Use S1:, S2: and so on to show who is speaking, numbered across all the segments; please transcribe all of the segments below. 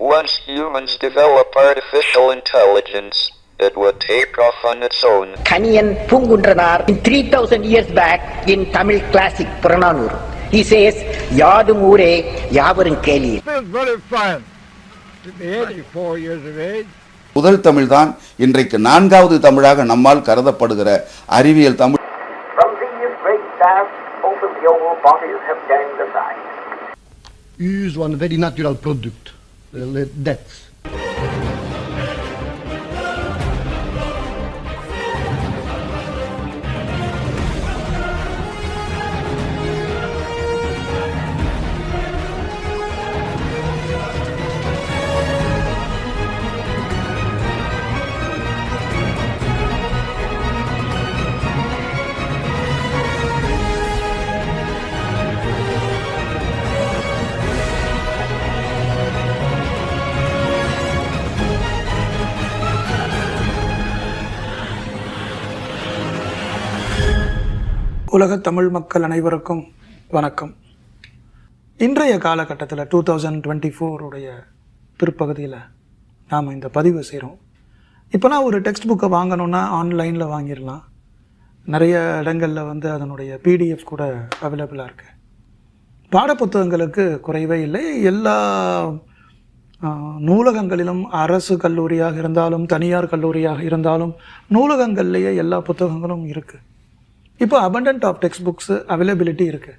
S1: Once humans develop artificial intelligence, it would take off on its own.
S2: Kaniyan Pungundranar in 3000 years back in Tamil classic Purananur. He says, Yadum Ure, Yavarum Keli.
S3: feels very fine to be 84 years of age.
S4: முதல் தமிழ்தான் இன்றைக்கு நான்காவது தமிழாக நம்மால் கருதப்படுகிற அறிவியல் Tamil
S5: From these great vast open the old bodies have gained the sight.
S6: use one very natural product, that
S7: உலக தமிழ் மக்கள் அனைவருக்கும் வணக்கம். இன்றைய காலகட்டத்தில் டூ தௌசண்ட் டுவெண்ட்டி ஃபோருடைய பிற்பகுதியில் நாம் இந்த பதிவு செய்கிறோம் இப்போலாம் ஒரு டெக்ஸ்ட் புக்கை வாங்கணுன்னா ஆன்லைனில் வாங்கிடலாம். நிறைய இடங்களில் வந்து அதனுடைய பிடிஎஃப் கூட அவைலபிளாக இருக்குது பாடப்புத்தகங்களுக்கு குறைவே இல்லை. எல்லா நூலகங்களிலும் அரசு கல்லூரியாக இருந்தாலும் தனியார் கல்லூரியாக இருந்தாலும் நூலகங்கள்லேயே எல்லா புத்தகங்களும் இருக்குது இப்போ abundant of text books availability இருக்குது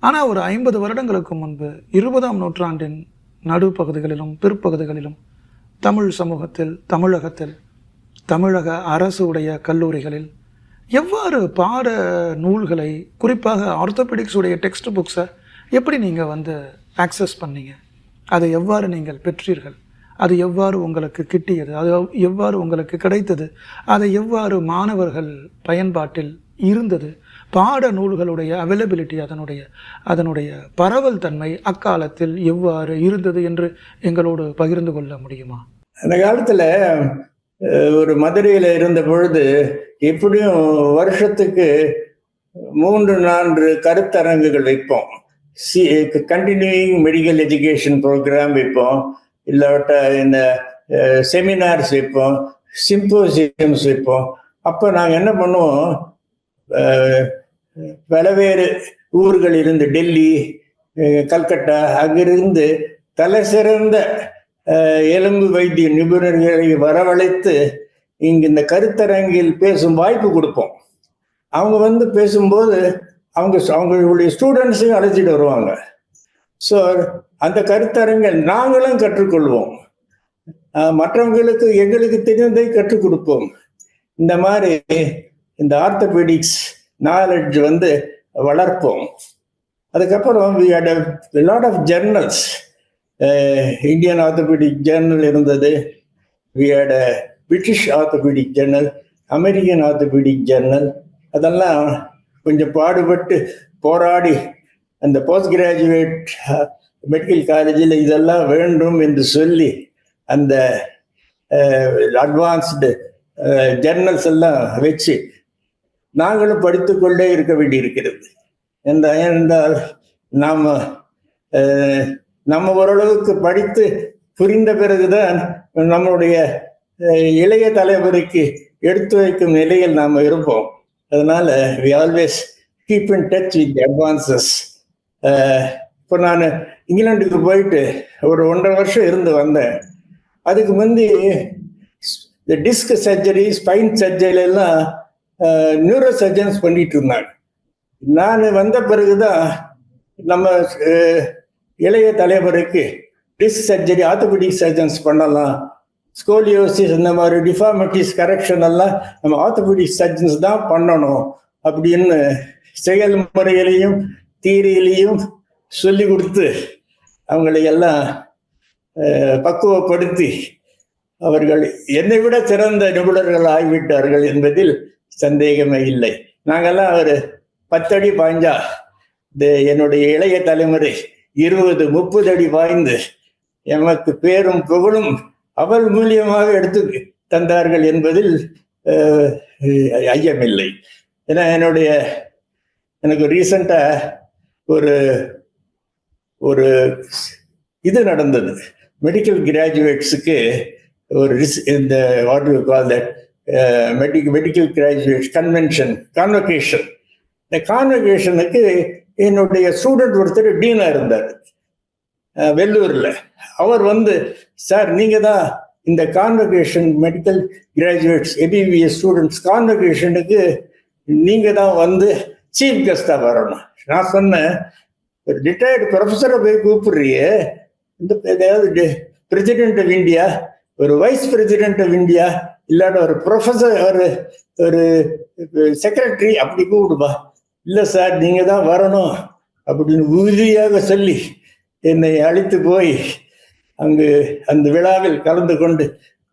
S7: ஆனால் ஒரு ஐம்பது வருடங்களுக்கு முன்பு இருபதாம் நூற்றாண்டின் நடுப்பகுதிகளிலும் பிற்பகுதிகளிலும் தமிழ் சமூகத்தில் தமிழகத்தில் தமிழக அரசு உடைய கல்லூரிகளில் எவ்வாறு பாட நூல்களை குறிப்பாக ஆர்த்தோபெடிக்ஸ் உடைய டெக்ஸ்ட் புக்ஸை எப்படி நீங்கள் வந்து ஆக்சஸ் பண்ணீங்க? அதை எவ்வாறு நீங்கள் பெற்றீர்கள்? அது எவ்வாறு உங்களுக்கு கிட்டியது? அது எவ்வாறு உங்களுக்கு கிடைத்தது? அதை எவ்வாறு மாணவர்கள் பயன்பாட்டில் இருந்தது. பாட நூல்களுடைய அவைலபிலிட்டி அதனுடைய அதனுடைய பரவல் தன்மை அக்காலத்தில் எவ்வாறு இருந்தது என்று எங்களோடு பகிர்ந்து கொள்ள முடியுமா?
S8: அந்த காலத்தில் ஒரு மதுரையில் இருந்த பொழுது எப்படியும் வருஷத்துக்கு மூன்று நான்கு கருத்தரங்குகள் வைப்போம். C continuing medical education program வைப்போம். இல்லாட்ட இந்த செமினார்ஸ் வைப்போம். சிம்போசியம்ஸ் வைப்போம். அப்போ நாங்கள் என்ன பண்ணுவோம்? பலவேறு ஊர்கள் இருந்து டெல்லி கல்கட்டா அங்கிருந்து தலை சிறந்த எலும்பு வைத்திய நிபுணர்களை வரவழைத்து இங்கு இந்த கருத்தரங்கில் பேசும் வாய்ப்பு கொடுப்போம். அவங்க வந்து பேசும்போது அவங்க அவங்களுடைய ஸ்டூடெண்ட்ஸையும் அழைச்சிட்டு வருவாங்க. ஸோ அந்த கருத்தரங்கில் நாங்களும் கற்றுக்கொள்வோம். மற்றவங்களுக்கு எங்களுக்கு தெரிந்ததை கற்றுக் கொடுப்போம். இந்த மாதிரி இந்த ஆர்த்தபீடிக்ஸ் நாலெட்ஜ் வந்து வளர்ப்போம். அதுக்கப்புறம் we had lot of journals Indian orthopaedic journal இருந்தது. We had British orthopaedic journal American orthopaedic journal அதெல்லாம் கொஞ்சம் பாடுபட்டு போராடி அந்த போஸ்ட் கிராஜுவேட் மெடிக்கல் காலேஜில் இதெல்லாம் வேண்டும் என்று சொல்லி அந்த அட்வான்ஸ்டு ஜேர்னல்ஸ் எல்லாம் வச்சு நாங்களும் படித்துக்கொண்டே இருக்க வேண்டியிருக்கிறது. எந்த என்றால் நாம் நம்ம ஓரளவுக்கு படித்து புரிந்த பிறகுதான் நம்மளுடைய இளைய தலைமுறைக்கு எடுத்து வைக்கும் நிலையில் நாம் இருப்போம். அதனால we always keep in touch with advances இப்போ நான் இங்கிலாண்டுக்கு போயிட்டு ஒரு ஒன்றரை வருஷம் இருந்து வந்தேன். அதுக்கு முந்தி இந்த டிஸ்க் சர்ஜரி ஸ்பைன் சர்ஜரி எல்லாம் நியூரோ சர்ஜன்ஸ் பண்ணிட்டு இருந்தாங்க நான் வந்த பிறகுதான் நம்ம இளைய தலைவருக்கு டிஸ்க் சர்ஜரி ஆர்த்தோபெடிக் சர்ஜன்ஸ் பண்ணலாம். ஸ்கோலியோசிஸ் இந்த மாதிரி டிஃபார்மிட்டிஸ் கரெக்ஷன் எல்லாம் நம்ம ஆர்த்தோபெடிக் சர்ஜன்ஸ் தான் பண்ணணும் அப்படின்னு செயல்முறையிலையும் தீரியிலையும் சொல்லி கொடுத்து அவங்களை எல்லாம் பக்குவப்படுத்தி அவர்கள் என்னை விட சிறந்த நிபுணர்கள் ஆகிவிட்டார்கள் என்பதில் சந்தேகமே இல்லை. நாங்கெல்லாம் ஒரு பத்தடி பாய்ஞ்சா இந்த என்னுடைய இளைய தலைமுறை இருபது முப்பது அடி பாய்ந்து எமக்கு பேரும் புகழும் அவள் மூலியமாக எடுத்து தந்தார்கள் என்பதில் ஐயமில்லை. ஏன்னா என்னுடைய எனக்கு ரீசண்டா ஒரு ஒரு இது நடந்தது. மெடிக்கல் கிராஜுவேட்ஸுக்கு ஒரு ரிஸ்- இந்த what you call that medic medical graduate convention convocation இந்த கான்வகேஷனுக்கு என்னுடைய ஸ்டூடெண்ட் ஒருத்தர் டீனா இருந்தார். வெள்ளூரில். அவர் வந்து சார் நீங்கள் தான் இந்த convocation medical graduates MBBS students கான்வகேஷனுக்கு நீங்கள் தான் வந்து சீஃப் கெஸ்டாக வரணும். நான் சொன்னேன் ஒரு ரிட்டையர்டு ப்ரொஃபஸரை போய் கூப்பிடுறியே. இந்த ஏதாவது பிரசிடென்ட் ஆஃப் இந்தியா ஒரு வைஸ் பிரசிடென்ட் ஆஃப் இந்தியா இல்லாட்ட ஒரு ப்ரொஃபஸர் ஒரு ஒரு செக்ரட்டரி அப்படி கூப்பிடுப்பா இல்லை சார் நீங்கள் தான் வரணும் அப்படின்னு உறுதியாக சொல்லி என்னை அழைத்து போய் அங்கு அந்த விழாவில் கலந்து கொண்டு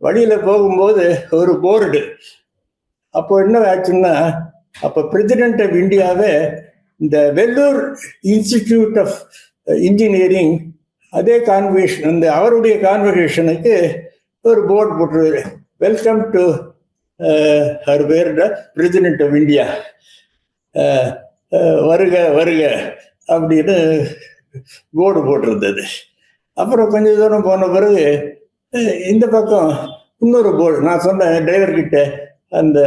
S8: வழியில் போகும்போது ஒரு போர்டு அப்போ என்ன ஆச்சுன்னா அப்போ பிரசிடென்ட் ஆஃப் இந்தியாவே இந்த வெல்லூர் இன்ஸ்டிடியூட் ஆஃப் இன்ஜினியரிங் அதே கான்வென்ஷன் அந்த அவருடைய கான்வெகேஷனுக்கு ஒரு போர்டு போட்டு welcome to her pair president of India வருக வருக அப்படின்னு போர்டு போட்டிருந்தது. அப்புறம் கொஞ்ச தூரம் போன பிறகு இந்த பக்கம் இன்னொரு போர்டு நான் சொன்னேன் டிரைவர் கிட்ட அந்த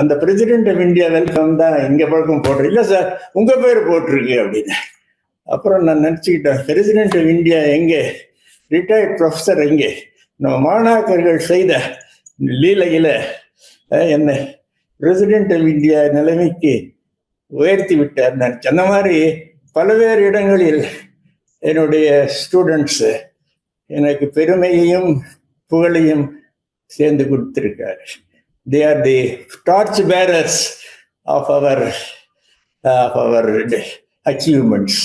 S8: அந்த பிரசிடென்ட் ஆஃப் இந்தியா வெல்கம் தான் இங்கே பழக்கம் போடுறேன் இல்லை சார் உங்கள் பேர் போட்டிருக்கு அப்படின்னு. அப்புறம் நான் நினச்சிக்கிட்டேன் பிரசிடென்ட் ஆஃப் இந்தியா எங்கே? ரிட்டையர்ட் ப்ரொஃபஸர் எங்கே? நம்ம மாணாக்கர்கள் செய்த லீலையில என்ன என்னை பிரசிடென்ட் ஆஃப் இந்தியா நிலைமைக்கு உயர்த்தி விட்டார் நினைச்சேன் அந்த மாதிரி பல்வேறு இடங்களில் என்னுடைய ஸ்டூடெண்ட்ஸ் எனக்கு பெருமையையும் புகழையும் சேர்ந்து கொடுத்துருக்கார். They are the torch bearers of our of our achievements